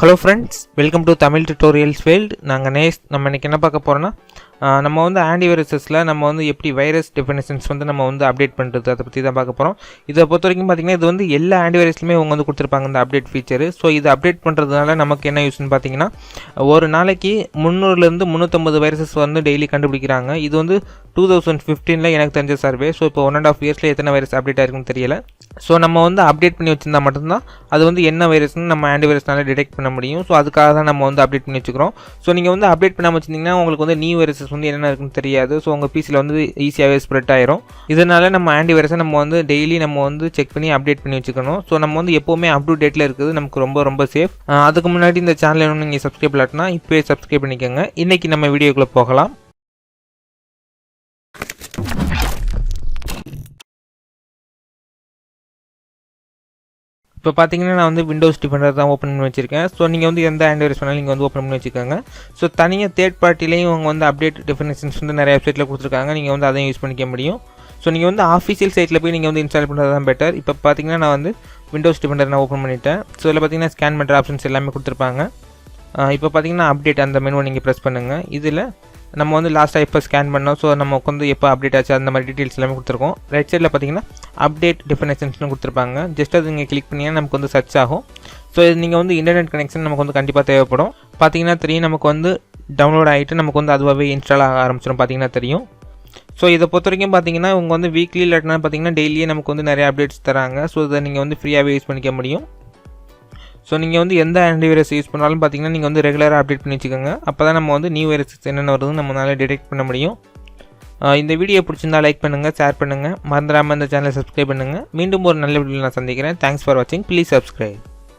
Hello friends welcome to Tamil tutorials world நாங்கள் நேஸ் நம்ம இன்றைக்கி என்ன பார்க்க போகிறோன்னா நம்ம வந்து ஆன்டிவைரஸஸில் நம்ம வந்து எப்படி வைரஸ் டெஃபினேஷன்ஸ் வந்து நம்ம வந்து அப்டேட் பண்ணுறது அதை பற்றி தான் பார்க்க போகிறோம் இதை பொறுத்த வரைக்கும் பார்த்திங்கன்னா இது வந்து எல்லா ஆன்டிவைரஸ்லையுமே அவங்க வந்து கொடுத்துருப்பாங்க இந்த அப்டேட் ஃபீச்சர் ஸோ இது அப்டேட் பண்ணுறதுனால நமக்கு என்ன யூஸ்னு பார்த்தீங்கன்னா ஒரு நாளைக்கு முந்நூறுலேருந்து முந்நூற்றம்பது வைரஸஸ் வந்து டெய்லி கண்டுபிடிக்கிறாங்க. இது வந்து டூ தௌசண்ட் ஃபிஃப்டீனில் எனக்கு தெரிஞ்ச சர்வே ஸோ இப்போ ஒன் அண்ட் ஆஃப் இயர்ஸில் எத்தனை வைரஸ் அப்டேட் ஆயிருக்குன்னு தெரியல. ஸோ நம்ம வந்து அப்டேட் பண்ணி வச்சுருந்தா மட்டும்தான் அது வந்து என்ன வைரஸ்னு நம்ம ஆன்டிவைரஸ்னால டிடெக்ட் பண்ண முடியும். ஸோ அதுக்காக தான் நம்ம வந்து அப்டேட் பண்ணி வச்சுக்கிறோம். ஸோ நீங்கள் வந்து அப்டேட் பண்ணாமல் வச்சிருந்தீங்கன்னா உங்களுக்கு வந்து நியூ வைரஸஸ் வந்து என்னென்ன இருக்குன்னு தெரியாது. ஸோ உங்கள் பிசியில் வந்து ஈஸியாகவே ஸ்ப்ரெட் ஆயிரும். இதனால் நம்ம ஆன்டிவைரஸை நம்ம வந்து டெய்லி நம்ம வந்து செக் பண்ணி அப்டேட் பண்ணி வச்சுக்கணும். ஸோ நம்ம வந்து எப்போவுமே அப் டு டேட்டில் இருக்குது நமக்கு ரொம்ப ரொம்ப சேஃப் அதுக்கு முன்னாடி இந்த சேனல் இன்னும் நீங்கள் சப்ஸ்கிரைப் இல்லாட்டினா இப்போயே சப்ஸ்கிரைப் பண்ணிக்கோங்க. இன்றைக்கி நம்ம வீடியோக்குள்ளே போகலாம். இப்போ பார்த்தீங்கன்னா நான் வந்து விண்டோஸ் டிஃபெண்டர் தான் ஓப்பன் பண்ணி வச்சிருக்கேன். ஸோ நீங்கள் வந்து எந்த ஆண்ட்ராய்ட் வேணாலும் நீங்கள் வந்து ஓப்பன் பண்ணி வச்சுக்கோங்க. ஸோ தனியாக தேர்ட் பார்ட்டிலையும் அவங்க வந்து அப்டேட் டெஃபினேஷன்ஸ் வந்து நிறைய வெப்சைட்டில் கொடுத்துருக்காங்க. நீங்கள் வந்து அதையும் யூஸ் பண்ணிக்க முடியும். ஸோ நீங்கள் வந்து ஆஃபீஷியல் சைட்டில் போய் நீங்கள் வந்து இன்ஸ்டால் பண்ணுறது தான் பெட்டர் இப்போ பார்த்தீங்கன்னா நான் வந்து விண்டோஸ் டிஃபெண்டர் நான் ஓப்பன் பண்ணிட்டேன். ஸோ இதில் பார்த்தீங்கன்னா ஸ்கேன் பண்ணுற ஆப்ஷன்ஸ் எல்லாமே கொடுத்துருப்பாங்க. இப்போ பார்த்தீங்கன்னா அப்டேட் அந்த மெனுவை நீங்கள் ப்ரெஸ் பண்ணுங்கள் இதில் நம்ம வந்து லாஸ்ட்டாக எப்போ ஸ்கேன் பண்ணோம்? ஸோ நமக்கு வந்து எப்போ அப்டேட் ஆச்சு? அந்த மாதிரி டீட்டெயில்ஸ் எல்லாமே கொடுத்துருக்கோம். ரைட் சைடில் பார்த்தீங்கன்னா அப்டேட் டெஃபினேஷன்ஸ்னு கொடுத்துருப்பாங்க. ஜஸ்ட் அது நீங்கள் கிளிக் பண்ணிங்கன்னா நமக்கு வந்து சர்ச் ஆகும். ஸோ இது நீங்கள் வந்து இன்டர்நெட் கனெக்ஷன் நமக்கு வந்து கண்டிப்பாக தேவைப்படும். பார்த்தீங்கன்னா தெரியும் நமக்கு வந்து டவுன்லோட் ஆகிட்டு நமக்கு வந்து அதுவாகவே இன்ஸ்டால் ஆக ஆரம்பிச்சிடும் பார்த்தீங்கன்னா தெரியும். ஸோ இதை பொறுத்த வரைக்கும் பார்த்தீங்கன்னா உங்கள் வந்து வீக்லி இல்லாட்டினா பார்த்தீங்கன்னா டெய்லியே நமக்கு வந்து நிறைய அப்டேட்ஸ் தராங்க. ஸோ இதை நீங்கள் வந்து ஃப்ரீயாகவே யூஸ் பண்ணிக்க முடியும். ஸோ நீங்கள் வந்து எந்த ஆன்டிவைரஸ் யூஸ் பண்ணாலும் பார்த்தீங்கன்னா நீங்கள் வந்து ரெகுலராக அப்டேட் பண்ணி வச்சுக்கோங்க. அப்போ தான் நம்ம வந்து நியூ வைரஸஸ் என்னென்ன வருதுன்னு நம்மளால டிடெக்ட் பண்ண முடியும். இந்த வீடியோ பிடிச்சிருந்தா லைக் பண்ணுங்கள் ஷேர் பண்ணுங்கள் மறந்துடாமல் இந்த சேனலை சப்ஸ்கிரைப் பண்ணுங்கள் மீண்டும் ஒரு நல்ல வீடியோ நான் சந்திக்கிறேன். தேங்க்ஸ் ஃபார் வாட்சிங் ப்ளீஸ் சப்ஸ்கிரைப்